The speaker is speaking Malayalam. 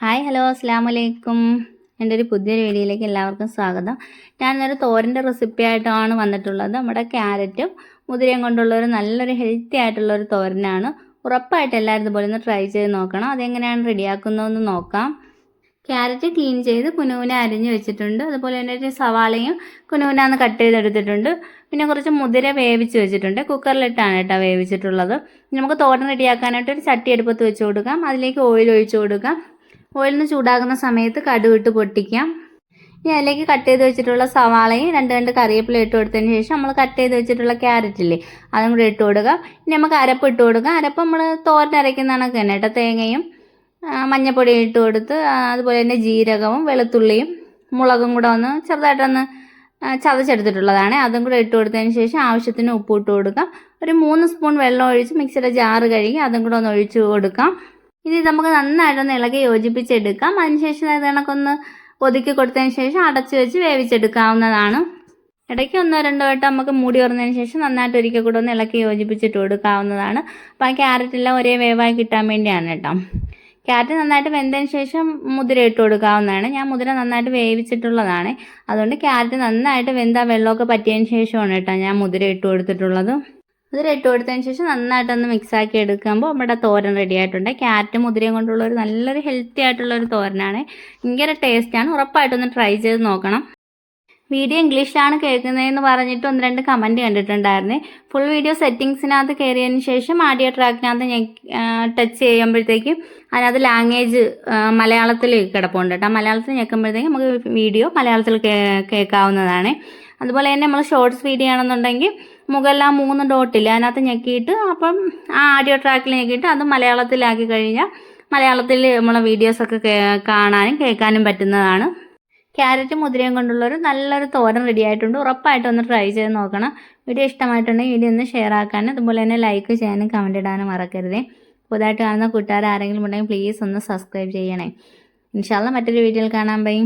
ഹായ് ഹലോ അസ്സാമലൈക്കും എന്റെ ഒരു പുതിയൊരു വീഡിയോയിലേക്ക് എല്ലാവർക്കും സ്വാഗതം. ഞാൻ ഇന്നൊരു തോരന്റെ റെസിപ്പി ആയിട്ടാണ് വന്നിട്ടുള്ളത്. നമ്മുടെ ക്യാരറ്റും മുതിരയും കൊണ്ടുള്ള ഒരു നല്ലൊരു ഹെൽത്തി ആയിട്ടുള്ള ഒരു തോരനാണ്. ഉറപ്പായിട്ട് എല്ലാവരും ഇതുപോലെ ഒന്ന് ട്രൈ ചെയ്ത് നോക്കണം. അതെങ്ങനെയാണ് റെഡിയാക്കുന്നതെന്ന് നോക്കാം. ക്യാരറ്റ് ക്ലീൻ ചെയ്ത് കുനുവിനെ അരിഞ്ഞു വെച്ചിട്ടുണ്ട്. അതുപോലെ തന്നെ ഒരു സവാളയും കുനുവിനാന്ന് കട്ട് ചെയ്തെടുത്തിട്ടുണ്ട്. പിന്നെ കുറച്ച് മുതിര വേവിച്ച് വെച്ചിട്ടുണ്ട്. കുക്കറിലിട്ടാണ് കേട്ടോ വേവിച്ചിട്ടുള്ളത്. നമുക്ക് തോരൻ റെഡിയാക്കാനായിട്ട് ഒരു ചട്ടി എടുപ്പത്ത് വെച്ച് കൊടുക്കാം. അതിലേക്ക് ഓയിൽ ഒഴിച്ചു കൊടുക്കാം. ഓയിലിന് ചൂടാകുന്ന സമയത്ത് കടുവിട്ട് പൊട്ടിക്കാം. ഇനി അതിലേക്ക് കട്ട് ചെയ്ത് വെച്ചിട്ടുള്ള സവാളയും രണ്ട് രണ്ട് കറിവേപ്പില ഇട്ട് കൊടുത്തതിന് ശേഷം നമ്മൾ കട്ട് ചെയ്ത് വെച്ചിട്ടുള്ള ക്യാരറ്റ് ഇല്ലേ അതും കൂടി ഇട്ട് കൊടുക്കുക ഇനി നമുക്ക് അരപ്പ് ഇട്ട് കൊടുക്കുക അരപ്പ് നമ്മൾ തോരൻ അരയ്ക്കുന്ന കണക്ക് തന്നെ. കേട്ടോ തേങ്ങയും മഞ്ഞപ്പൊടിയും മഞ്ഞപ്പൊടി ഇട്ട് കൊടുത്ത് അതുപോലെ തന്നെ ജീരകവും വെളുത്തുള്ളിയും മുളകും കൂടെ ഒന്ന് ചെറുതായിട്ടൊന്ന് ചതച്ചെടുത്തിട്ടുള്ളതാണ്. അതും കൂടെ ഇട്ട് കൊടുത്തതിന് ശേഷം ആവശ്യത്തിന് ഉപ്പ് ഇട്ട് കൊടുക്കാം. ഒരു മൂന്ന് സ്പൂൺ വെള്ളം ഒഴിച്ച് മിക്സിയുടെ ജാറ് കഴുകി അതും കൂടെ ഒന്ന് ഒഴിച്ച് കൊടുക്കാം. ഇനി നമുക്ക് നന്നായിട്ടൊന്ന് ഇളകി യോജിപ്പിച്ചെടുക്കാം. അതിനുശേഷം ഇത് കണക്കൊന്ന് ഒതുക്കി കൊടുത്തതിന് ശേഷം അടച്ചു വെച്ച് വേവിച്ചെടുക്കാവുന്നതാണ്. ഇടയ്ക്ക് ഒന്നോ രണ്ടോ വട്ടം നമുക്ക് മൂടി തുറന്നതിന് ശേഷം നന്നായിട്ട് ഒരിക്കൽ കൂടെ ഒന്ന് ഇളക്കി യോജിപ്പിച്ചിട്ട് കൊടുക്കാവുന്നതാണ്. അപ്പം ആ ക്യാരറ്റ് എല്ലാം ഒരേ വേവായി കിട്ടാൻ വേണ്ടിയാണ് കേട്ടോ. ക്യാരറ്റ് നന്നായിട്ട് വെന്തതിന് ശേഷം മുതിര ഇട്ട് കൊടുക്കാവുന്നതാണ്. ഞാൻ മുതിര നന്നായിട്ട് വേവിച്ചിട്ടുള്ളതാണ്. അതുകൊണ്ട് ക്യാരറ്റ് നന്നായിട്ട് വെന്ത വെള്ളമൊക്കെ പറ്റിയതിന് ശേഷമാണ് കേട്ടോ ഞാൻ മുതിര ഇട്ട് കൊടുത്തിട്ടുള്ളത്. മുതിര ഇട്ട് കൊടുത്തതിന് ശേഷം നന്നായിട്ടൊന്ന് മിക്സ് ആക്കി എടുക്കുമ്പോൾ നമ്മുടെ തോരൻ റെഡി ആയിട്ടുണ്ട്. ക്യാരറ്റ് മുതിരയും കൊണ്ടുള്ള ഒരു നല്ലൊരു ഹെൽത്തി ആയിട്ടുള്ള ഒരു തോരനാണ്. ഭയങ്കര ടേസ്റ്റാണ് ഉറപ്പായിട്ടൊന്ന് ട്രൈ ചെയ്ത് നോക്കണം. വീഡിയോ ഇംഗ്ലീഷിലാണ് കേൾക്കുന്നതെന്ന് പറഞ്ഞിട്ട് ഒന്ന് രണ്ട് കമന്റ് കണ്ടിട്ടുണ്ടായിരുന്നു. ഫുൾ വീഡിയോ സെറ്റിങ്സിനകത്ത് കയറിയതിന് ശേഷം ആഡിയോ ട്രാക്കിനകത്ത് ടച്ച് ചെയ്യുമ്പോഴത്തേക്കും അതിനകത്ത് ലാംഗ്വേജ് മലയാളത്തിൽ കിടപ്പുണ്ട് കേട്ടോ. മലയാളത്തിൽ ഞെക്കുമ്പോഴത്തേക്കും നമുക്ക് വീഡിയോ മലയാളത്തിൽ കേൾക്കാവുന്നതാണ്. അതുപോലെ തന്നെ നമ്മൾ ഷോർട്സ് വീഡിയോ ആണെന്നുണ്ടെങ്കിൽ മുകളിൽ ആ മൂന്ന് ഡോട്ടില്ല അതിനകത്ത് ഞെക്കിയിട്ട് അപ്പം ആ ആഡിയോ ട്രാക്കിൽ ഞെക്കിയിട്ട് അത് മലയാളത്തിലാക്കി കഴിഞ്ഞാൽ മലയാളത്തിൽ നമ്മളെ വീഡിയോസൊക്കെ കാണാനും കേൾക്കാനും പറ്റുന്നതാണ്. ക്യാരറ്റ് മുതിരയും കൊണ്ടുള്ള ഒരു നല്ലൊരു തോരൻ റെഡി ആയിട്ടുണ്ട്. ഉറപ്പായിട്ടും ഒന്ന് ട്രൈ ചെയ്ത് നോക്കണം. വീഡിയോ ഇഷ്ടമായിട്ടുണ്ടെങ്കിൽ വീഡിയോ ഒന്ന് ഷെയർ ആക്കാനും അതുപോലെ തന്നെ ലൈക്ക് ചെയ്യാനും കമന്റ് ഇടാനും മറക്കരുതേ. പുതുതായിട്ട് കാണുന്ന കൂട്ടുകാർ ആരെങ്കിലും ഉണ്ടെങ്കിൽ പ്ലീസ് ഒന്ന് സബ്സ്ക്രൈബ് ചെയ്യണേ. ഇൻഷാല്ല മറ്റൊരു വീഡിയോയിൽ കാണാൻ ബൈ